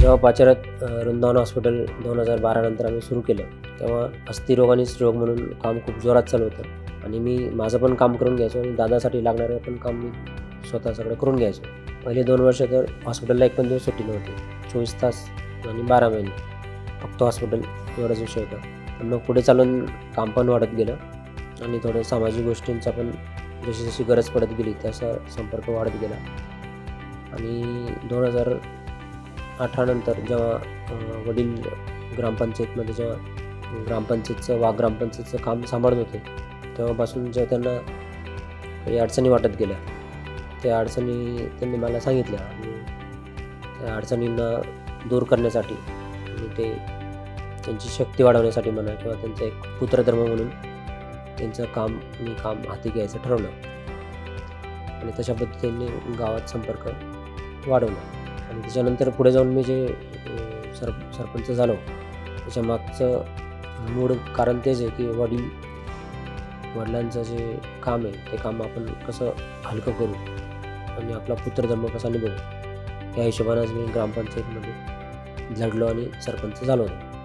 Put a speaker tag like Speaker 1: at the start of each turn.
Speaker 1: जेव्हा पाचारात वृंदावन हॉस्पिटल दोन हजार बारानंतर आम्ही सुरू केलं. तेव्हा अस्थिरोग आणि स्त्रीरोग म्हणून काम खूप जोरात चालू होतं. आणि मी माझं पण काम करून घ्यायचो आणि दादासाठी लागणारं पण काम मी स्वतः सगळं करून घ्यायचो. पहिले दोन वर्ष तर हॉस्पिटलला एक पण दिवस सुट्टी नव्हती. चोवीस तास आणि बारा महिने फक्त हॉस्पिटल एवढाच विषय होता. पण मग पुढे चालून काम पण वाढत गेलं आणि थोडं सामाजिक गोष्टींचा पण जशी जशी गरज पडत गेली तसा संपर्क वाढत गेला. आणि दोन हजार अठरानंतर जेव्हा वडील ग्रामपंचायतमध्ये जेव्हा ग्रामपंचायतचं वा ग्रामपंचायतचं काम सांभाळत होते तेव्हापासून जेव्हा त्यांना काही अडचणी वाटत गेल्या. त्या अडचणी त्यांनी मला सांगितल्या आणि त्या अडचणींना दूर करण्यासाठी आणि ते त्यांची शक्ती वाढवण्यासाठी म्हणा किंवा त्यांचा एक पुत्रधर्म म्हणून त्यांचं काम मी काम हाती घ्यायचं ठरवलं. आणि तशा पद्धतीने गावात संपर्क वाढवला. आणि त्याच्यानंतर पुढे जाऊन मी जे सर सरपंच झालो त्याच्या मागचं मूळ कारण तेच आहे की वडील वडिलांचं जे काम आहे ते काम आपण कसं हलकं करू आणि आपला पुत्रधर्म कसा निभवू या हिशोबाने मी ग्रामपंचायतमध्ये लढलो आणि सरपंच झालो होतो.